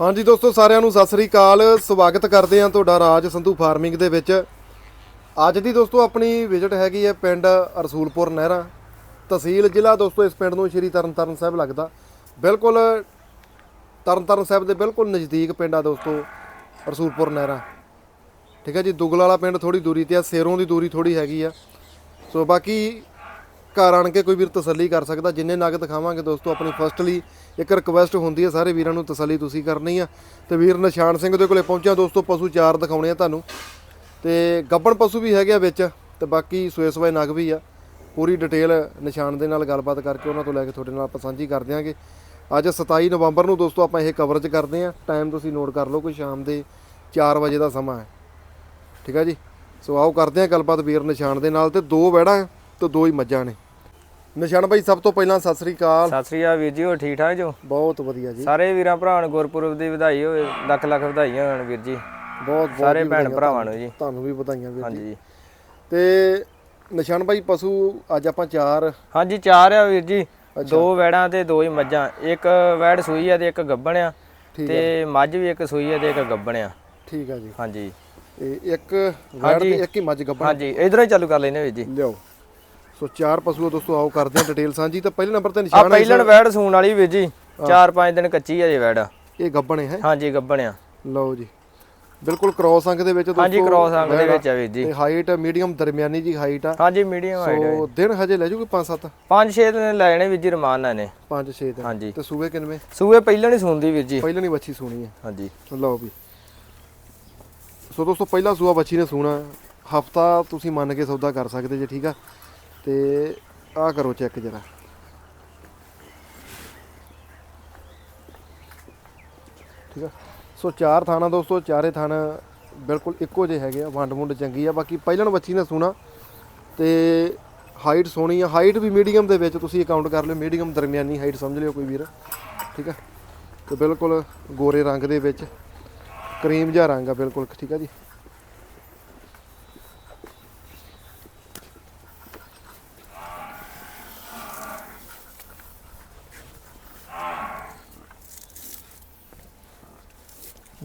ਹਾਂਜੀ ਦੋਸਤੋ, ਸਾਰਿਆਂ ਨੂੰ ਸਤਿ ਸ੍ਰੀ ਅਕਾਲ। ਸਵਾਗਤ ਕਰਦੇ ਹਾਂ ਤੁਹਾਡਾ ਰਾਜ ਸੰਧੂ ਫਾਰਮਿੰਗ ਦੇ ਵਿੱਚ। ਅੱਜ ਦੀ ਦੋਸਤੋ, ਆਪਣੀ ਵਿਜ਼ਿਟ ਹੈਗੀ ਹੈ ਪਿੰਡ ਰਸੂਲਪੁਰ ਨਹਿਰਾ। ਤਹਿਸੀਲ ਜ਼ਿਲ੍ਹਾ ਦੋਸਤੋ, ਇਸ ਪਿੰਡ ਨੂੰ ਸ਼੍ਰੀ ਤਰਨਤਾਰਨ ਸਾਹਿਬ ਲੱਗਦਾ। ਬਿਲਕੁਲ ਤਰਨਤਾਰਨ ਸਾਹਿਬ ਦੇ ਬਿਲਕੁਲ ਨਜ਼ਦੀਕ ਪਿੰਡ ਆ ਦੋਸਤੋ, ਰਸੂਲਪੁਰ ਨਹਿਰਾ। ਠੀਕ ਹੈ ਜੀ, ਦੁਗਲ ਵਾਲਾ ਪਿੰਡ ਥੋੜੀ ਦੂਰੀ ਤੇ ਆ, ਸੇਰੋਂ ਦੀ ਦੂਰੀ ਥੋੜੀ ਹੈਗੀ ਆ। ਸੋ ਬਾਕੀ ਘਰ ਆਣ ਕੇ ਕੋਈ ਵੀਰ ਤਸੱਲੀ ਕਰ ਸਕਦਾ, ਜਿੰਨੇ ਨਗ ਦਿਖਾਵਾਂਗੇ ਦੋਸਤੋ, ਆਪਣੀ ਫਸਟਲੀ ਇੱਕ ਰਿਕਵੈਸਟ ਹੁੰਦੀ ਹੈ, ਸਾਰੇ ਵੀਰਾਂ ਨੂੰ ਤਸੱਲੀ ਤੁਸੀਂ ਕਰਨੀ ਆ। ਤੇ ਵੀਰ ਨਿਸ਼ਾਨ ਸਿੰਘ ਦੇ ਕੋਲੇ ਪਹੁੰਚਿਆ ਦੋਸਤੋ, ਪਸ਼ੂ ਚਾਰ ਦਿਖਾਉਣੇ ਆ ਤੁਹਾਨੂੰ। ਤੇ ਗੱਬਣ ਪਸ਼ੂ ਵੀ ਹੈਗੇ ਆ ਵਿੱਚ, ਤੇ ਬਾਕੀ ਸੂਏ ਸਵਾਏ ਨਗ ਵੀ ਆ। ਪੂਰੀ ਡਿਟੇਲ ਨਿਸ਼ਾਨ ਦੇ ਨਾਲ ਗੱਲਬਾਤ ਕਰਕੇ ਉਹਨਾਂ ਤੋਂ ਲੈ ਕੇ ਤੁਹਾਡੇ ਨਾਲ ਆਪਾਂ ਸਾਂਝੀ ਕਰ ਦਿਆਂਗੇ ਅੱਜ 27 ਨਵੰਬਰ ਨੂੰ ਦੋਸਤੋ, ਆਪਾਂ ਇਹ ਕਵਰੇਜ ਕਰਦੇ ਆ। ਟਾਈਮ ਤੁਸੀਂ ਨੋਟ ਕਰ ਲਓ, ਕੋਈ ਸ਼ਾਮ ਦੇ 4 ਵਜੇ ਦਾ ਸਮਾਂ ਹੈ। ਠੀਕ ਹੈ ਜੀ? ਸੋ ਆਓ ਕਰਦੇ ਆ ਗੱਲਬਾਤ ਵੀਰ ਨਿਸ਼ਾਨ ਦੇ ਨਾਲ, ਤੇ ਦੋ ਵਹਿੜਾਂ, ਤੇ ਦੋ ਹੀ ਮੱਝਾਂ ਨੇ। ਨਿਸ਼ਾਨ ਭਾਈ ਸਭ ਤੋਂ ਪਹਿਲਾਂ ਸਤਿ ਸ੍ਰੀ ਅਕਾਲ। ਸਤਿ ਸ੍ਰੀ ਅਕਾਲ ਵੀਰ ਜੀ ਹੋ ਠੀਕ ਠਾਕ ਜੋ? ਬਹੁਤ ਵਧੀਆ ਜੀ। ਸਾਰੇ ਵੀਰਾਂ ਭਰਾਵਾਂ ਨੂੰ ਗੁਰਪੁਰਬ ਦੀ ਵਧਾਈ ਹੋਵੇ ਲੱਖ ਲੱਖ ਵਧਾਈਆਂ ਹੋਣ ਵੀਰ ਜੀ। ਬਹੁਤ ਬਹੁਤ ਸਾਰੇ ਭੈਣ ਭਰਾਵਾਂ ਨੂੰ ਜੀ। ਤੁਹਾਨੂੰ ਵੀ ਵਧਾਈਆਂ ਵੀਰ ਜੀ। ਹਾਂਜੀ ਤੇ ਨਿਸ਼ਾਨ ਭਾਈ ਪਸ਼ੂ ਅੱਜ ਆਪਾਂ ਚਾਰ। ਹਾਂਜੀ ਚਾਰ ਆ ਵੀਰ ਜੀ। ਦੋ ਵੈੜਾਂ ਤੇ ਦੋ ਹੀ ਮੱਝਾਂ। ਇੱਕ ਵੈੜ ਸੂਈ ਆ ਤੇ ਇੱਕ ਗੱਬਣ ਆ। ਤੇ ਮੱਝ ਵੀ ਇੱਕ ਸੂਈ ਆ ਤੇ ਇੱਕ ਗੱਬਣ ਆ। ਠੀਕ ਆ ਜੀ। ਹਾਂਜੀ। ਤੇ ਇੱਕ ਵੈੜ ਤੇ ਇੱਕ ਹੀ ਮੱਝ ਗੱਭਣ ਹਾਂਜੀ। ਇਧਰੋਂ ਹੀ ਚਾਲੂ ਕਰ ਲੈਨੇ ਵੀਰ ਜੀ। ਲਿਆਓ। ਸੋ ਚਾਰ ਪਸ਼ੂ ਆ ਦੋਸਤੋ ਆਓ ਕਰਦੇ ਆ ਡਿਟੇਲ ਸਾਂਝੀ ਤਾਂ ਪਹਿਲੇ ਨੰਬਰ ਤੇ ਆ ਨਿਸ਼ਾਨ ਹੈ ਪਹਿਲਣ ਵੈੜ ਸੂਣ ਵਾਲੀ ਵੀਰ ਜੀ। 4-5 ਦਿਨ ਕੱਚੀ ਆ ਜੇ ਵੈੜ। ਇਹ ਗੱਭਣ ਹੈ ਹਾਂਜੀ ਗੱਬਣ ਆ। ਲਓ ਜੀ। ਬਿਲਕੁਲ ਕ੍ਰੋਸ ਅੰਕ ਦੇ ਵਿੱਚ ਦੋਸਤੋ ਹਾਂਜੀ ਕ੍ਰੋਸ ਅੰਗ ਦੇ ਵਿੱਚ ਆ ਵੀਰ ਜੀ। ਤੇ ਹਾਈਟ ਮੀਡੀਅਮ ਦਰਮਿਆਨੀ ਜੀ ਹਾਈਟ ਆ। ਹਾਂਜੀ ਮੀਡੀਅਮ ਹਾਈਟ ਸੋ ਦਿਨ ਹਜੇ ਲੈ ਜੂਗੀ 5 7 5-6 ਦਿਨ ਲੈ ਜਾਣੇ ਵੀਰ ਜੀ ਰਮਾਨ ਨਾਲ ਨੇ। 5 6 ਦਿਨ। ਹਾਂਜੀ। ਤੇ ਸੂਏ ਕਿੰਨਵੇਂ? ਸੂਏ ਪਹਿਲਣ ਹੀ ਸੂਣਦੀ ਵੀਰ ਜੀ। ਪਹਿਲਾਂ ਨਹੀਂ ਬੱਚੀ ਸੂਣੀ ਹੈ। ਹਾਂਜੀ। ਲਓ ਵੀ। ਸੋ ਦੋਸਤੋ ਪਹਿਲਾ ਸੂਆ ਬੱਚੀ ਨੇ ਸੂਣਾ। ਹਫਤਾ ਤੁਸੀਂ ਮੰਨ ਕੇ ਸੌਦਾ ਕਰ ਸਕਦੇ ਜੇ ਠੀਕ ਆ? ਤੇ ਆਹ ਕਰੋ ਚੈੱਕ ਜਰਾ। ਠੀਕ ਆ? ਸੋ ਚਾਰ ਥਾਣਾ ਦੋਸਤੋ, ਚਾਰੇ ਥਾਣਾ ਬਿਲਕੁਲ ਇੱਕੋ ਜਿਹੇ ਹੈਗੇ ਆ, ਵੰਡ ਵੁੰਡ ਚੰਗੀ ਆ। ਬਾਕੀ ਪਹਿਲਾਂ ਬੱਚੀ ਨੇ ਸੂਣਾ ਤੇ ਹਾਈਟ ਸੋਹਣੀ ਆ। ਹਾਈਟ ਵੀ ਮੀਡੀਅਮ ਦੇ ਵਿੱਚ ਤੁਸੀਂ ਅਕਾਊਂਟ ਕਰ ਲਿਓ। ਮੀਡੀਅਮ ਦਰਮਿਆਨੀ ਹਾਈਟ ਸਮਝ ਲਿਓ ਕੋਈ ਵੀਰ। ਠੀਕ ਆ? ਤੇ ਬਿਲਕੁਲ ਗੋਰੇ ਰੰਗ ਦੇ ਵਿੱਚ, ਕਰੀਮ ਜਿਹਾ ਰੰਗ ਆ ਬਿਲਕੁਲ। ਠੀਕ ਆ ਜੀ?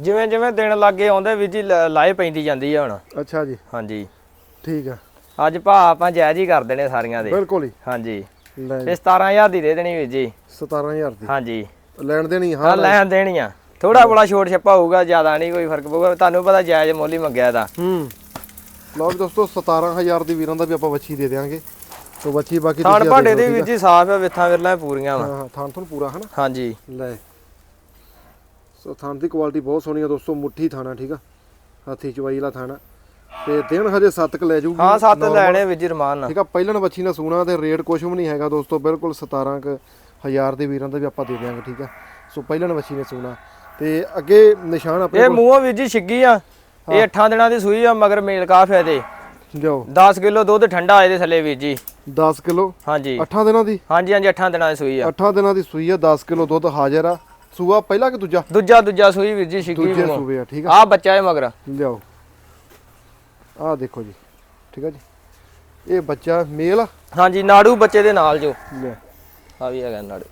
ਜਿਵੇਂ ਜਿਵੇਂ ਦਿਨ ਲੱਗੇ ਆਉਂਦੇ ਵੀਰ ਜੀ ਲਾਏ ਪੈਂਦੀ ਜਾਂਦੀ ਆ ਹੁਣ। ਅੱਛਾ ਜੀ। ਹਾਂਜੀ। ਠੀਕ ਆ। ਅੱਜ ਭਾ ਆਪਾਂ ਜਾਇਜ਼ ਹੀ ਕਰ ਦੇਣੇ ਸਾਰੀਆਂ ਦੇ। ਬਿਲਕੁਲ ਹੀ। ਹਾਂਜੀ। ਲੈ ਇਹ 17000 ਦੀ ਦੇ ਦੇਣੀ ਵੀਰ ਜੀ। 17000 ਦੀ। ਹਾਂਜੀ। ਲੈਣ ਦੇਣੀ ਹਾਂ ਹਾਂ ਲੈਣ ਦੇਣੀਆਂ ਥੋੜਾ ਬੜਾ ਛੋਟ ਛੱਪਾ ਹੋਊਗਾ ਜ਼ਿਆਦਾ ਨਹੀਂ ਕੋਈ ਫ਼ਰਕ ਪਊਗਾ। ਤੁਹਾਨੂੰ ਪਤਾ ਜਾਇਜ਼ ਮੁੱਲ ਹੀ ਮੰਗਿਆ ਇਹਦਾ। ਹੂੰ। ਲਓ ਵੀ ਦੋਸਤੋ 17000 ਦੀ ਵੀਰਾਂ ਦਾ ਵੀ ਆਪਾਂ ਬੱਚੀ ਦੇ ਦੇਵਾਂਗੇ ਸੋ ਬੱਚੀ ਬਾਕੀ ਥਾਣ ਤੁਸੀਂ ਭਾਂਡੇ ਆਪ ਦੀ ਲਓ, ਜੀ ਸਾਫ਼ ਆ ਵਿਥਾਂ ਵਿਰਲਾ ਪੂਰੀਆਂ ਹਾਂ ਵਾ। ਹਾਂ ਥਾਣ ਥਣ ਪੂਰਾ ਹਨਾ? ਹਾਂਜੀ। ਲੈ। ਸੋ ਥਾਣ ਦੀ ਕੁਆਲਿਟੀ ਬਹੁਤ ਸੋਹਣੀ ਆ ਦੋਸਤੋ ਮੁੱਠੀ ਥਾਣਾ ਠੀਕ ਆ? ਹਾਥੀ ਚਵਾਈ ਵਾਲਾ ਥਾਣਾ। ਤੇ ਦਿਨ ਹਜੇ 7 ਕ ਲੈ ਜੂਗੀ। ਹਾਂ ਸੱਤ normal। ਲੈਣੇ ਵੀਰ ਜੀ ਰਮਾਨ ਨਾਲ। ਠੀਕ ਆ ਪਹਿਲਣ ਬੱਚੀ ਨੇ ਸੂਣਾ ਤੇ ਰੇਟ ਕੁਝ ਵੀ ਨਹੀਂ ਹੈਗਾ ਦੋਸਤੋ ਬਿਲਕੁਲ 17 ਕ ਹਜ਼ਾਰ ਦੇ ਵੀਰਾਂ ਦਾ ਵੀ ਆਪਾਂ ਦੇ ਦਿਆਂਗੇ ਠੀਕ ਆ? ਸੋ ਪਹਿਲਣ ਬੱਚੀ ਨੇ ਸੂਣਾ। ਤੇ ਅੱਗੇ ਨਿਸ਼ਾਨ ਆਪਣੇ ਇਹ ਮੂੰਹੋਂ ਵੀਰ ਜੀ ਛਿੱਗੀ ਆ ਇਹ 8 ਦਿਨਾਂ ਦੀ ਸੂਈ ਆ ਮਗਰ ਮੇਲ ਕਾਫ ਹੈ ਤੇ ਜਾਓ। 10 ਕਿਲੋ ਦੁੱਧ ਠੰਡਾ ਆਏ ਦੇ ਥੱਲੇ ਵੀਰ ਜੀ। 10 ਕਿਲੋ? ਹਾਂਜੀ। 8 ਦਿਨਾਂ ਦੀ? ਹਾਂਜੀ ਹਾਂਜੀ 8 ਦਿਨਾਂ ਦੀ ਸੂਈ ਆ। 8 ਦਿਨਾਂ ਦੀ ਸੂਈ ਆ 10 ਕਿਲੋ ਦੁੱਧ ਹਾਜ਼ਰ ਆ। ਸੂਆ ਪਹਿਲਾ ਕਿ ਦੂਜਾ? ਦੂਜਾ ਦੂਜਾ ਸੂਈ ਵੀਰ ਜੀ ਛਿੱਗੀ ਦੂਜੇ ਸੂਏ ਆ ਠੀਕ ਆ। ਆ ਬੱਚਾ ਹੈ ਮਗਰ। ਲਿਆਓ। ਆਹ ਦੇਖੋ ਜੀ ਠੀਕ ਆ ਜੀ। ਇਹ ਬੱਚਾ ਮੇਲ ਆ। ਹਾਂਜੀ ਨਾੜੂ ਬੱਚੇ ਦੇ ਨਾਲ ਜੋ। ਲੈ। ਆ ਵੀ ਹੈਗਾ ਨਾੜੂ।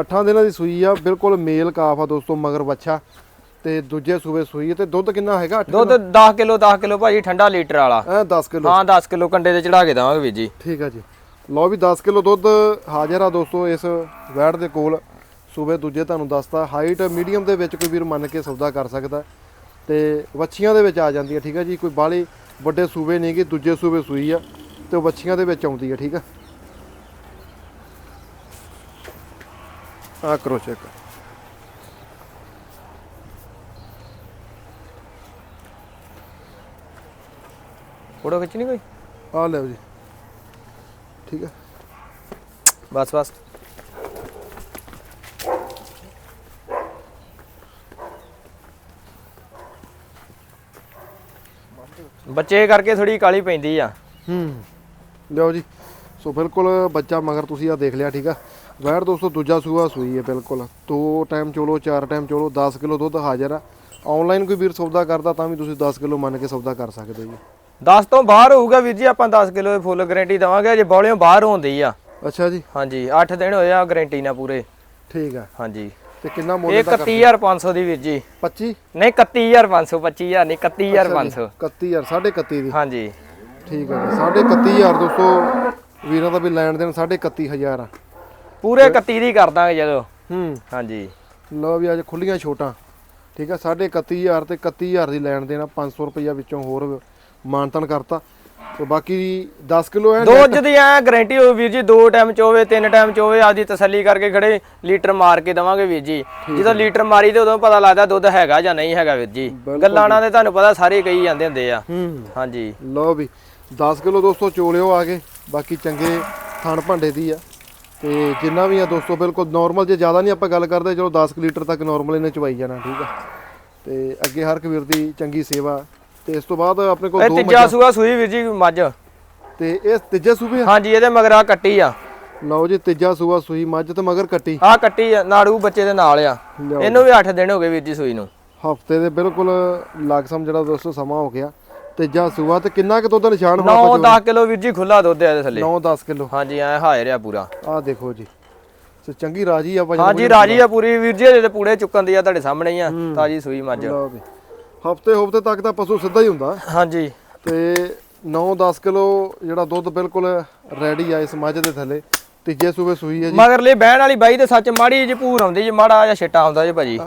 8 ਦਿਨਾਂ ਦੀ ਸੂਈ ਆ ਬਿਲਕੁਲ ਮੇਲ ਕਾਫ ਆ ਦੋਸਤੋ ਮਗਰ ਬੱਚਾ। ਤੇ ਦੂਜੇ ਸੂਏ ਸੂਈ ਆ ਤੇ ਦੁੱਧ ਕਿੰਨਾ ਹੈਗਾ? 8 ਦੁੱਧ 10 ਕਿਲੋ 10 ਕਿਲੋ ਭਾਜੀ ਠੰਡਾ ਲੀਟਰ ਵਾਲਾ। ਐ 10 ਕਿਲੋ। ਹਾਂ 10 ਕਿਲੋ ਕੰਡੇ ਤੇ ਚੜਾ ਕੇ ਦਵਾਂਗੇ ਵੀਰ ਜੀ। ਠੀਕ ਆ ਜੀ। ਲਓ ਵੀ 10 ਕਿਲੋ ਦੁੱਧ ਹਾਜ਼ਰ ਆ ਦੋਸਤੋ ਇਸ ਵੈੜ ਦੇ ਕੋਲ। ਸੂਬੇ ਦੂਜੇ ਤੁਹਾਨੂੰ ਦੱਸਤਾ ਹਾਈਟ ਮੀਡੀਅਮ ਦੇ ਵਿੱਚ ਕੋਈ ਵੀਰ ਮੰਨ ਕੇ ਸੌਦਾ ਕਰ ਸਕਦਾ। ਤੇ ਵੱਛੀਆਂ ਦੇ ਵਿੱਚ ਆ ਜਾਂਦੀ ਹੈ ਠੀਕ ਆ ਜੀ ਕੋਈ ਬਾਹਲੇ ਵੱਡੇ ਸੂਬੇ ਨਹੀਂ ਕਿ ਦੂਜੇ ਸੂਬੇ ਸੂਈ ਆ ਤੇ ਉਹ ਵੱਛੀਆਂ ਦੇ ਵਿੱਚ ਆਉਂਦੀ ਹੈ ਠੀਕ ਆ ਆ ਕਰੋ ਚੈੱਕ ਫੋਟੋ ਖਿੱਚਣੀ ਕੋਈ? ਆ ਲਓ ਜੀ। ਠੀਕ ਆ ਬਸ ਬਸ। ਬੱਚੇ ਕਰਕੇ ਥੋੜੀ ਕਾਲੀ ਪੈਂਦੀ ਆ। ਹੂੰ ਲਿਓ ਜੀ। ਸੋ ਬਿਲਕੁਲ ਬੱਚਾ ਮਗਰ ਤੁਸੀਂ ਆ ਦੇਖ ਲਿਆ ਠੀਕ ਆ? ਵੈੜ ਦੋਸਤੋ ਦੂਜਾ ਸੂਆ ਸੂਈ ਹੈ ਬਿਲਕੁਲ। ਦੋ ਟਾਈਮ ਚੋਲੋ ਚਾਰ ਟਾਈਮ ਚੋਲੋ 10 ਕਿਲੋ ਦੁੱਧ ਹਾਜ਼ਰ ਆ। ਆਨਲਾਈਨ ਕੋਈ ਵੀਰ ਸੌਦਾ ਕਰਦਾ ਤਾਂ ਵੀ ਤੁਸੀਂ 10 ਕਿਲੋ ਮੰਨ ਕੇ ਸੌਦਾ ਕਰ ਸਕਦੇ ਜੀ। 10 ਤੋਂ ਬਾਹਰ ਹੋਊਗਾ ਵੀਰ ਜੀ ਆਪਾਂ 10 ਕਿਲੋ ਦੀ ਫੁੱਲ ਗਾਰੰਟੀ ਦਵਾਂਗੇ। ਜੇ ਬੌਲਿਓਂ ਬਾਹਰ ਹੁੰਦੀ ਆ। ਅੱਛਾ ਜੀ। ਹਾਂਜੀ 8 ਦਿਨ ਹੋਏ ਆ ਗਾਰੰਟੀ ਨਾਲ ਪੂਰੇ। ਠੀਕ ਆ। ਹਾਂਜੀ। ਤੇ ਕਿੰਨਾ ਮੁੱਲ ਇਹ ਦਾ 31500 ਦੀ ਵੀਰ ਜੀ। 25 ਨਹੀਂ 31500 25000 ਨਹੀਂ 31500 31000 ਸਾਢੇ 31 ਦੀ। ਹਾਂਜੀ। ਠੀਕ ਹੈ ਜੀ ਸਾਢੇ 31000 ਦੋਸਤੋ ਵੀਰਾਂ ਦਾ ਵੀ ਲੈਣ ਦੇਣ ਸਾਢੇ 31000 ਆ। ਪੂਰੇ 31 ਦੀ ਕਰ ਦਾਂਗੇ ਜਦੋਂ। ਹੂੰ। ਹਾਂਜੀ। ਲਓ ਵੀ ਅੱਜ ਖੁੱਲੀਆਂ ਛੋਟਾਂ। ਠੀਕ ਆ ਸਾਢੇ 31000 ਤੇ 31000 ਦੀ ਲੈਣ ਦੇਣਾ 500 ਰੁਪਈਆ ਵਿੱਚੋਂ ਹੋਰ ਮਾਨਤਨ ਕਰਤਾ। ਤੇ ਬਾਕੀ 10 ਕਿਲੋ ਦੁੱਧ ਦੀ ਐ ਗਾਰੰਟੀ ਹੋ ਵੀਰ ਜੀ ਦੋ ਟਾਈਮ ਚ ਹੋਵੇ ਤਿੰਨ ਟਾਈਮ ਚ ਹੋਵੇ ਆਪਦੀ ਤਸੱਲੀ ਕਰਕੇ ਖੜੇ ਲੀਟਰ ਮਾਰ ਕੇ ਦਵਾਂਗੇ ਵੀਰ ਜੀ। ਜਦੋਂ ਲੀਟਰ ਮਾਰੀ ਤੇ ਉਦੋਂ ਪਤਾ ਲੱਗਦਾ ਦੁੱਧ ਹੈਗਾ ਜਾਂ ਨਹੀਂ ਹੈਗਾ ਵੀਰ ਜੀ। ਗੱਲਾਂਾਂ ਦੇ ਤੁਹਾਨੂੰ ਪਤਾ ਸਾਰੇ ਕਹੀ ਜਾਂਦੇ ਹੁੰਦੇ ਆ। ਹਾਂਜੀ। ਲਓ ਵੀ 10 ਕਿਲੋ ਦੋਸਤੋ ਚੋਲਿਓ ਆ ਗਏ ਬਾਕੀ ਚੰਗੇ ਥਣ ਭਾਂਡੇ ਦੀ ਆ। ਤੇ ਜਿੰਨਾ ਵੀ ਆ ਦੋਸਤੋ ਬਿਲਕੁਲ ਨਾਰਮਲ ਜੇ ਜ਼ਿਆਦਾ ਨਹੀਂ ਆਪਾਂ ਗੱਲ ਕਰਦੇ ਚਲੋ 10 ਕੁ ਲੀਟਰ ਤੱਕ ਨਾਰਮਲ ਇਹਨੇ ਚਵਾਈ ਜਾਣਾ ਠੀਕ ਆ। ਤੇ ਅੱਗੇ ਹਰ ਇੱਕ ਵੀਰ ਦੀ ਚੰਗੀ ਸੇਵਾ ਤੇ ਇਸ ਤੋਂ ਬਾਅਦ ਆਪਣੇ ਕੋਲ ਇਹ ਦੋ ਤੀਜਾ ਸੂਆ ਸੂਈ ਵੀਰ ਜੀ ਮੱਝ। ਤੇ ਇਹ ਤੀਜੇ ਸੂਬੇ ਆ? ਹਾਂਜੀ ਇਹਦੇ ਮਗਰ ਆ ਕੱਟੀ ਆ। ਲਓ ਜੀ ਤੀਜਾ ਸੂਆ ਸੂਈ ਮੱਝ ਤੇ ਮਗਰ ਕੱਟੀ। ਆ ਕੱਟੀ ਆ, ਨਾੜੂ ਬੱਚੇ ਦੇ ਨਾਲ ਆ। ਲਿਆਓ। ਇਹਨੂੰ ਵੀ 8 ਦਿਨ ਹੋ ਗਏ ਵੀਰ ਜੀ ਸੂਈ ਨੂੰ। ਹਫ਼ਤੇ ਦੇ ਬਿਲਕੁਲ ਲੱਗ ਸਮ ਜਿਹੜਾ ਦੋਸਤੋ ਸਮਾਂ ਹੋ ਗਿਆ। ਤੀਜਾ ਸੂਆ ਤੇ ਕਿੰਨਾ ਕੁ ਦੁੱਧ ਦਾ ਨਿਸ਼ਾਨ 9 10 ਕਿਲੋ ਵੀਰ ਜੀ ਖੁੱਲਾ ਦੁੱਧ ਆ ਇਹਦੇ ਥੱਲੇ। 9-10 ਕਿਲੋ। ਹਾਂਜੀ ਐ ਹਾਜ਼ਰ ਆ ਪੂਰਾ। ਆਹ ਦੇਖੋ ਜੀ। ਸੋ ਚੰਗੀ ਰਾਜੀ ਆ ਭਾਜੀ ਹਾਂਜੀ ਰਾਜੀ ਆ ਪੂਰੀ। ਵੀਰ ਜੀ ਇਹਦੇ ਤੇ ਪੂੜੇ ਚੁੱਕਣ ਦੀ ਆ ਤੁਹਾਡੇ ਸਾਹਮਣੇ ਹੀ ਆ। ਤਾਜੀ ਸੂਈ ਮੱਝ। ਲਓ ਵੀ ਹਫ਼ਤੇ ਹਫ਼ਤੇ ਤੱਕ ਤਾਂ ਪਸ਼ੂ ਸਿੱਧਾ ਹੀ ਹੁੰਦਾ। ਹਾਂਜੀ। ਤੇ 9-10 ਕਿਲੋ ਜਿਹੜਾ ਦੁੱਧ ਬਿਲਕੁਲ ਰੈਡੀ ਆ ਇਸ ਮੱਝ ਦੇ ਥੱਲੇ। ਤੀਜੇ ਸੂਬੇ ਸੂਈ ਹੈ ਜੀ। ਮਗਰਲੇ ਬਹਿਣ ਵਾਲੀ ਬਾਈ ਤੇ ਸੱਚ ਮਾੜੀ ਜਿਹੀ ਭੂਰ ਆਉਂਦੀ ਜੀ ਮਾੜਾ ਜਿਹਾ ਛਿੱਟਾ ਆਉਂਦਾ ਜੀ ਭਾਜੀ।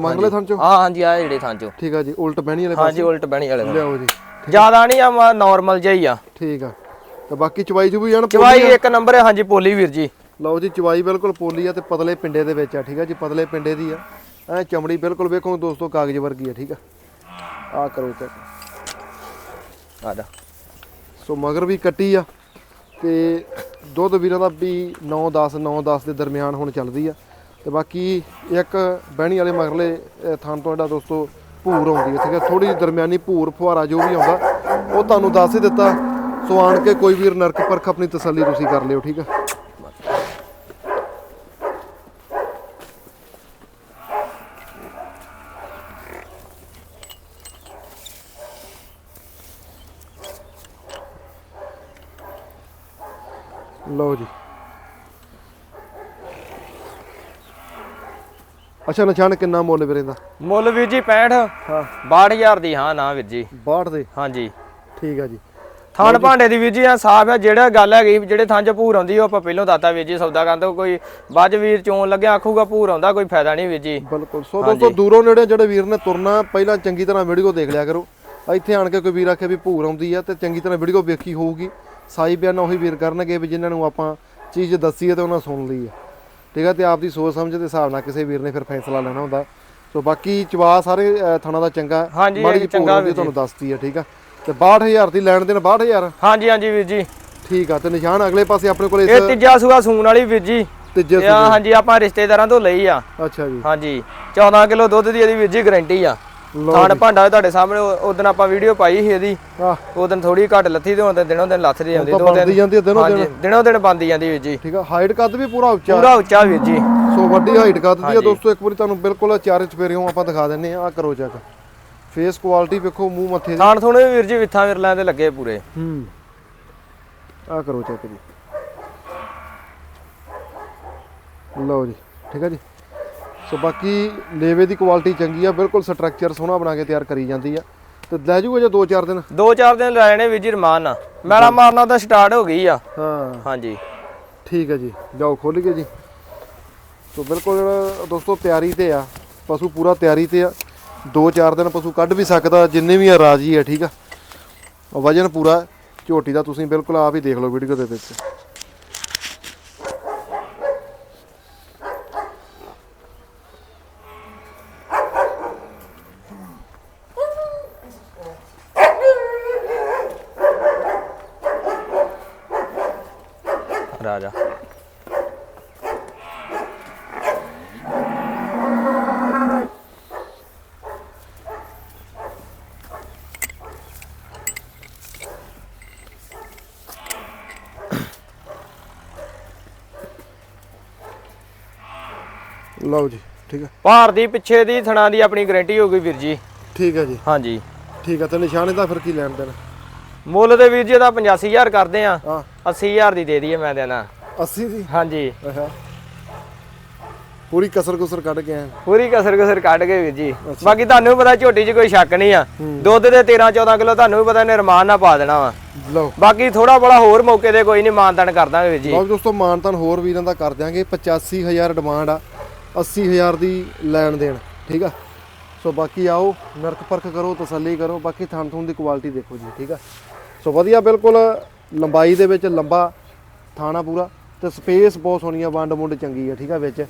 ਮੰਗਲੇ ਥਣ ਚੋਂ? ਹਾਂ ਹਾਂਜੀ ਆ ਜਿਹੜੇ ਥਾਂ ਚੋਂ। ਠੀਕ ਆ ਜੀ ਉਲਟ ਬਹਿਣੀ ਵਾਲੇ ਹਾਂਜੀ ਉਲਟ ਬਹਿਣੀ ਵਾਲੇ ਲਿਆਓ ਜੀ। ਜ਼ਿਆਦਾ ਨਹੀਂ ਆ ਨਾਰਮਲ ਜਿਹਾ ਹੀ ਆ। ਠੀਕ ਆ। ਤੇ ਬਾਕੀ ਚਵਾਈ ਚੁਬੀ ਜਾਣ ਚਵਾਈ ਇੱਕ ਨੰਬਰ ਹੈ ਹਾਂਜੀ ਪੋਲੀ ਵੀਰ ਜੀ। ਲਓ ਜੀ ਚਵਾਈ ਬਿਲਕੁਲ ਪੋਲੀ ਆ ਤੇ ਪਤਲੇ ਪਿੰਡੇ ਦੇ ਵਿੱਚ ਆ ਠੀਕ ਆ ਜੀ ਪਤਲੇ ਪਿੰਡੇ ਦੀ ਆ। ਐ ਚਮੜੀ ਬਿਲਕੁਲ ਵੇਖੋ ਦੋਸਤੋ ਕਾਗਜ਼ ਵਰਗੀ ਆ ਠੀਕ ਆ। ਆ ਕਰੋ ਚੈੱਕ ਆ ਜਾ। ਸੋ ਮਗਰ ਵੀ ਕੱਟੀ ਆ ਤੇ ਦੁੱਧ ਵੀਰਾਂ ਦਾ ਵੀ 9 10 9 10 ਦੇ ਦਰਮਿਆਨ ਹੁਣ ਚੱਲਦੀ ਆ। ਤੇ ਬਾਕੀ ਇੱਕ ਬਹਿਣੀ ਵਾਲੇ ਮਗਰਲੇ ਥਾਂ ਥਣ ਤੋਂ ਜਿਹੜਾ ਦੋਸਤੋ ਭੂਰ ਆਉਂਦੀ ਹੈ ਠੀਕ ਹੈ ਥੋੜੀ ਦਰਮਿਆਨੀ ਭੂਰ, ਫੁਹਾਰਾ ਜੋ ਵੀ ਆਉਂਦਾ, ਉਹ ਤੁਹਾਨੂੰ ਦੱਸ ਹੀ ਦਿੱਤਾ। ਸੋ ਆਣ ਕੇ ਕੋਈ ਵੀਰ ਨਰਕ ਪਰਖ ਆਪਣੀ ਤਸੱਲੀ ਤੁਸੀਂ ਕਰ ਲਿਓ, ਠੀਕ ਆ? ਲਓ ਜੀ। ਅੱਛਾ ਨਿਸ਼ਾਨ ਕਿੰਨਾ ਮੁੱਲ ਵੀਰੇ ਦਾ? ਮੁੱਲ ਵੀਰ ਜੀ 65 ਹਾਂ। 62000 ਦੀ ਹਾਂ ਨਾ ਵੀਰ ਜੀ। 62 ਦੇ? ਹਾਂਜੀ। ਠੀਕ ਆ ਜੀ। ਥਾਣ ਭਾਂਡੇ ਦੀ ਵੀਰ ਜੀ ਆ ਸਾਫ਼ ਹੈ ਜਿਹੜਾ ਗੱਲ ਹੈਗੀ ਜਿਹੜੇ ਥਾਂ 'ਚ ਭੂਰ ਆਉਂਦੀ ਉਹ ਆਪਾਂ ਪਹਿਲਾਂ ਦਾਤਾ ਵੀਰ ਜੀ ਸੌਦਾ ਕਰਦੇ ਕੋਈ ਬਾਜ ਵੀਰ ਚੋਣ ਲੱਗਿਆ ਆਖੂਗਾ ਭੂਰ ਆਉਂਦਾ ਕੋਈ ਫਾਇਦਾ ਨਹੀਂ ਵੀਰ ਜੀ। ਬਿਲਕੁਲ ਸੋ ਦੋਸਤੋ ਦੂਰੋਂ ਨੇੜੇ ਜਿਹੜੇ ਵੀਰ ਨੇ ਤੁਰਨਾ ਪਹਿਲਾਂ ਚੰਗੀ ਤਰ੍ਹਾਂ ਵੀਡੀਓ ਦੇਖ ਲਿਆ ਕਰੋ। ਇੱਥੇ ਆਣ ਕੇ ਕੋਈ ਵੀਰ ਆਖੇ ਵੀ ਭੂਰ ਆਉਂਦੀ ਆ ਤੇ ਚੰਗੀ ਤਰ੍ਹਾਂ ਵੀਡੀਓ ਵੇਖੀ ਹੋਊਗੀ। ਸਾਈ ਬਿਆਨ ਉਹੀ ਵੀਰ ਕਰਨਗੇ ਵੀ ਜਿਨ੍ਹਾਂ ਨੂੰ ਆਪਾਂ ਚੀਜ਼ ਦੱਸੀ ਹੈ ਤੇ ਉਹਨਾਂ ਸੁਣ ਲਈ ਹੈ। ਠੀਕ ਹੈ ਤੇ ਆਪਦੀ ਸੋਚ ਸਮਝ ਦੇ ਹਿਸਾਬ ਨਾਲ ਕਿਸੇ ਵੀਰ ਨੇ ਫਿਰ ਫੈਸਲਾ ਲੈਣਾ ਹੁੰਦਾ। ਸੋ ਬਾਕੀ ਚਵਾ ਸਾਰੇ ਥਾਣਾ ਦਾ ਚੰਗਾ ਮਾੜੀ ਚੰਗਾ ਆਉਂਦੀ ਤੁਹਾਨੂੰ ਦੱਸਤੀ ਹੈ ਠੀਕ ਆ ਤੇ 62000 ਦੀ ਲੈਣ ਦੇਣ 62000 ਹਾਂਜੀ ਹਾਂਜੀ ਵੀਰ ਜੀ। ਠੀਕ ਆ ਤੇ ਨਿਸ਼ਾਨ ਅਗਲੇ ਪਾਸੇ ਆਪਣੇ ਕੋਲ ਇਹ ਤੀਜਾ ਸੂਆ ਸੂਣ ਵਾਲੀ ਵੀਰ ਜੀ। ਤੀਜੇ ਇਹ ਆ ਹਾਂਜੀ ਆਪਾਂ ਰਿਸ਼ਤੇਦਾਰਾਂ ਤੋਂ ਲਈ ਆ। ਅੱਛਾ ਜੀ। ਹਾਂਜੀ 14 ਕਿਲੋ ਦੁੱਧ ਦੀ ਇਹਦੀ ਵੀਰ ਜੀ ਗਾਰੰਟੀ ਆ। ਥਾਣ ਭਾਂਡਾ ਤੁਹਾਡੇ ਸਾਹਮਣੇ ਉਦੋਂ ਆਪਾਂ ਵੀਡੀਓ ਪਾਈ ਸੀ ਇਹਦੀ। ਉਦੋਂ ਥੋੜੀ ਘੱਟ ਲੱਥੀ ਤੇ ਹੁਣ ਤਾਂ ਦਿਨੋਂ ਦਿਨ ਲੱਥਦੀ ਜਾਂਦੀ ਦੋ ਦਿਨ ਜਾਂਦੀ ਹੈ ਦਿਨੋਂ ਹਾਂਜੀ ਦਿਨੋਂ। ਦਿਨ ਬੰਦੀ ਜਾਂਦੀ ਵੀਰ ਜੀ। ਠੀਕ ਆ ਹਾਈਟ ਕੱਦ ਵੀ ਪੂਰਾ ਉੱਚਾ। ਪੂਰਾ ਉੱਚਾ ਵੀਰ ਜੀ। ਸੋ ਵੱਡੀ ਹਾਈਟ ਕੱਦ ਦੀ ਆ ਦੋਸਤੋ ਇੱਕ ਵਾਰੀ ਤੁਹਾਨੂੰ ਬਿਲਕੁਲ ਚਾਰੇ ਚਪੇਰਿਓਂ ਆਪਾਂ ਦਿਖਾ ਦਿੰਨੇ ਆ ਆ ਕਰੋ ਚੈੱਕ ਫੇਸ ਕੁਆਲਿਟੀ ਵੇਖੋ ਮੂੰਹ ਮੱਥੇ ਦੀ। ਥਾਣ ਥੋਣੇ ਵੀਰ ਜੀ ਵਿਥਾਂ ਵਿਰਲਾਂ ਤੇ ਲੱਗੇ ਪੂਰੇ। ਹੂੰ। ਆ ਕਰੋ ਚੈੱਕ ਜੀ। ਲਓ ਜੀ ਠੀਕ ਆ ਜੀ। ਸੋ ਬਾਕੀ ਲੇਵੇ ਦੀ ਕੁਆਲਿਟੀ ਚੰਗੀ ਆ ਬਿਲਕੁਲ ਸਟਰਕਚਰ ਸੋਹਣਾ ਬਣਾ ਕੇ ਤਿਆਰ ਕਰੀ ਜਾਂਦੀ ਆ। ਤੇ ਲੈ ਜੂਗਾ ਜੇ 2-4 ਦਿਨ? ਦੋ ਚਾਰ ਦਿਨ ਲੈ ਜਾਣੇ ਵੀਰ ਜੀ ਰਮਾਨ ਨਾਲ। ਮੈਲਾ ਮਾਰਨਾ ਤਾਂ ਸਟਾਰਟ ਹੋ ਗਈ ਆ। ਹਾਂ। ਹਾਂਜੀ। ਠੀਕ ਹੈ ਜੀ ਜਾਓ ਖੋਲ ਗਏ ਜੀ। ਸੋ ਬਿਲਕੁਲ ਦੋਸਤੋ ਤਿਆਰੀ ਤੇ ਆ ਪਸ਼ੂ ਪੂਰਾ ਤਿਆਰੀ ਤੇ ਆ। 2-4 ਦਿਨ ਪਸ਼ੂ ਕੱਢ ਵੀ ਸਕਦਾ ਜਿੰਨੇ ਵੀ ਆ ਰਾਜੀ ਆ ਠੀਕ ਆ। ਵਜਨ ਪੂਰਾ। ਝੋਟੀ ਦਾ ਤੁਸੀਂ ਬਿਲਕੁਲ ਆਪ ਹੀ ਦੇਖ ਲਓ ਵੀਡੀਓ ਦੇ ਵਿੱਚ ਰਾਜਾ ਲਓ ਜੀ ਠੀਕ ਹੈ ਭਾਰ ਦੀ ਪਿੱਛੇ ਦੀ ਥਣਾ ਦੀ ਆਪਣੀ ਗਾਰੰਟੀ ਹੋ ਗਈ ਵੀਰ ਜੀ। ਠੀਕ ਹੈ ਜੀ। ਹਾਂਜੀ। ਠੀਕ ਹੈ ਤੇ ਨਿਸ਼ਾਨੇ ਦਾ ਫਿਰ ਕੀ ਲੈਣ ਦੇਣ? ਮੁੱਲ ਦੇ ਵੀਰ ਜੀ ਦਾ 85000 ਕਰਦੇ ਆ। ਆ 80000 ਦੀ ਦੇ ਦਈਏ ਮੈਂ ਦੇਣਾ। 80 ਦੀ? ਹਾਂਜੀ। ਅੱਛਾ। ਪੂਰੀ ਕਸਰ ਕੁਸਰ ਕੱਢ ਕੇ ਆਏ। ਪੂਰੀ ਕਸਰ ਕਸਰ ਕੱਢ ਕੇ ਵੀਰ ਜੀ। ਬਾਕੀ ਤੁਹਾਨੂੰ ਪਤਾ ਝੋਟੀ 'ਚ ਕੋਈ ਸ਼ੱਕ ਨਹੀਂ ਆ। ਦੁੱਧ ਦੇ 13 14 ਕਿਲੋ ਤੁਹਾਨੂੰ ਵੀ ਪਤਾ ਨਿਰਮਾਨ ਨਾ ਪਾ ਦੇਣਾ ਵਾ। ਲਓ। ਬਾਕੀ ਥੋੜਾ ਬੜਾ ਹੋਰ ਮੌਕੇ ਤੇ ਕੋਈ ਨਹੀਂ ਮਾਨਤਾਨ ਕਰ ਦਾਂਗੇ ਵੀਰ ਜੀ। ਲਓ ਦੋਸਤੋ ਮਾਨਤਨ ਹੋਰ ਵੀਰਾਂ ਦਾ ਕਰ ਦਿਆਂਗੇ। 85000 ਡਿਮਾਂਡ ਆ। 80000 ਦੀ ਲੈਣ ਦੇਣ, ਠੀਕ ਆ? ਸੋ ਬਾਕੀ ਆਓ, ਨਰਕ ਪਰਖ ਕਰੋ, ਤਸੱਲੀ ਕਰੋ, ਬਾਕੀ ਥਣ ਥੂਣ ਦੀ ਕੁਆਲਿਟੀ ਦੇਖੋ ਜੀ, ਠੀਕ ਆ? ਸੋ ਵਧੀਆ, ਬਿਲਕੁਲ ਲੰਬਾਈ ਦੇ ਵਿੱਚ ਲੰਬਾ ਥਾਣਾ ਪੂਰਾ, ਤੇ ਸਪੇਸ ਬਹੁਤ ਸੋਹਣੀ ਆ, ਵੰਡ ਮੁੰਡ ਚੰਗੀ ਆ, ਠੀਕ ਆ ਵਿੱਚ?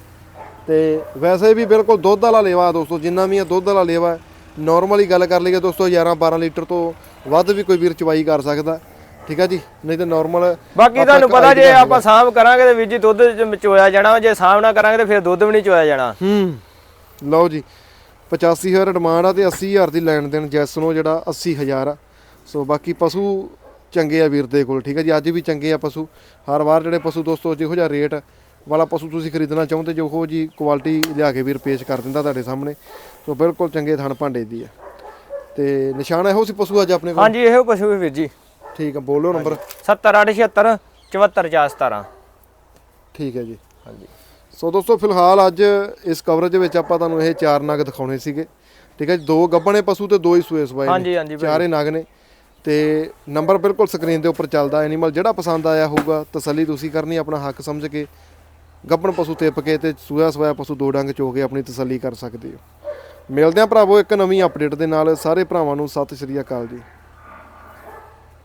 ਤੇ ਵੈਸੇ ਵੀ ਬਿਲਕੁਲ ਦੁੱਧ ਵਾਲਾ ਲੇਵਾ ਦੋਸਤੋ, ਜਿੰਨਾ ਵੀ ਆ ਦੁੱਧ ਵਾਲਾ ਲੇਵਾ ਨਾਰਮਲੀ ਗੱਲ ਕਰ ਲਈਏ ਦੋਸਤੋ 11 12 ਲੀਟਰ ਤੋਂ ਵੱਧ ਵੀ ਕੋਈ ਵੀਰ ਚਵਾਈ ਕਰ ਸਕਦਾ। ਠੀਕ ਆ ਜੀ? ਨਹੀਂ ਤੇ ਨਾਰਮਲ ਬਾਕੀ ਤੁਹਾਨੂੰ ਪਤਾ ਜੇ ਆਪਾਂ ਸਾਂਭ ਕਰਾਂਗੇ ਤੇ ਵੀਰ ਜੀ ਦੁੱਧ ਚ ਚੋਇਆ ਜਾਣਾ ਜੇ ਸਾਂਭ ਨਾ ਕਰਾਂਗੇ ਤੇ ਫਿਰ ਦੁੱਧ ਵੀ ਨਹੀਂ ਚੋਇਆ ਜਾਣਾ। ਹੂੰ। ਲਓ ਜੀ 85000 ਡਿਮਾਂਡ ਆ ਤੇ 80000 ਦੀ ਲੈਣ ਦੇਣ ਜੈਸ ਨੂੰ ਜਿਹੜਾ 80000 ਆ। ਸੋ ਬਾਕੀ ਪਸ਼ੂ ਚੰਗੇ ਆ ਵੀਰ ਦੇ ਕੋਲ ਠੀਕ ਹੈ ਜੀ? ਅੱਜ ਵੀ ਚੰਗੇ ਆ ਪਸ਼ੂ। ਹਰ ਵਾਰ ਜਿਹੜੇ ਪਸ਼ੂ ਦੋਸਤੋ ਜਿਹੋ ਜਿਹਾ ਰੇਟ ਵਾਲਾ ਪਸ਼ੂ ਤੁਸੀਂ ਖਰੀਦਣਾ ਚਾਹੁੰਦੇ ਜੋ ਉਹ ਜੀ ਕੁਆਲਿਟੀ ਲਿਆ ਕੇ ਵੀਰ ਪੇਸ਼ ਕਰ ਦਿੰਦਾ ਤੁਹਾਡੇ ਸਾਹਮਣੇ। ਸੋ ਬਿਲਕੁਲ ਚੰਗੇ ਥਣ ਭਾਂਡੇ ਦੀ ਆ। ਤੇ ਨਿਸ਼ਾਨ ਇਹੋ ਸੀ ਪਸ਼ੂ ਅੱਜ ਆਪਣੇ ਕੋਲ? ਹਾਂਜੀ ਇਹੋ ਪਸ਼ੂ ਵੀਰ ਜੀ। ਠੀਕ ਆ ਬੋਲੋ ਨੰਬਰ 7876 74417 ਠੀਕ ਹੈ ਜੀ। ਹਾਂਜੀ। ਸੋ ਦੋਸਤੋ ਫਿਲਹਾਲ ਅੱਜ ਇਸ ਕਵਰੇਜ ਵਿੱਚ ਆਪਾਂ ਤੁਹਾਨੂੰ ਇਹ ਚਾਰ ਨਗ ਦਿਖਾਉਣੇ ਸੀਗੇ। ਠੀਕ ਹੈ ਜੀ ਦੋ ਗੱਬਣੇ ਪਸ਼ੂ ਤੇ ਦੋ ਹੀ ਸੂਏ ਸਵਾਏ ਹਾਂਜੀ ਹਾਂਜੀ। ਚਾਰੇ ਨਗ ਨੇ। ਤੇ ਨੰਬਰ ਬਿਲਕੁਲ ਸਕਰੀਨ ਦੇ ਉੱਪਰ ਚੱਲਦਾ। ਐਨੀਮਲ ਜਿਹੜਾ ਪਸੰਦ ਆਇਆ ਹੋਊਗਾ ਤਸੱਲੀ ਤੁਸੀਂ ਕਰਨੀ ਆਪਣਾ ਹੱਕ ਸਮਝ ਕੇ ਗੱਬਣ ਪਸ਼ੂ ਤਿੱਪ ਕੇ ਤੇ ਸੂਆ ਸਵਾਇਆ ਪਸ਼ੂ ਦੋ ਡੰਗ ਚੋ ਕੇ ਆਪਣੀ ਤਸੱਲੀ ਕਰ ਸਕਦੇ ਹੋ। ਮਿਲਦੇ ਹਾਂ ਭਰਾਵੋ ਇੱਕ ਨਵੀਂ ਅਪਡੇਟ ਦੇ ਨਾਲ। ਸਾਰੇ ਭਰਾਵਾਂ ਨੂੰ ਸਤਿ ਸ਼੍ਰੀ ਅਕਾਲ ਜੀ।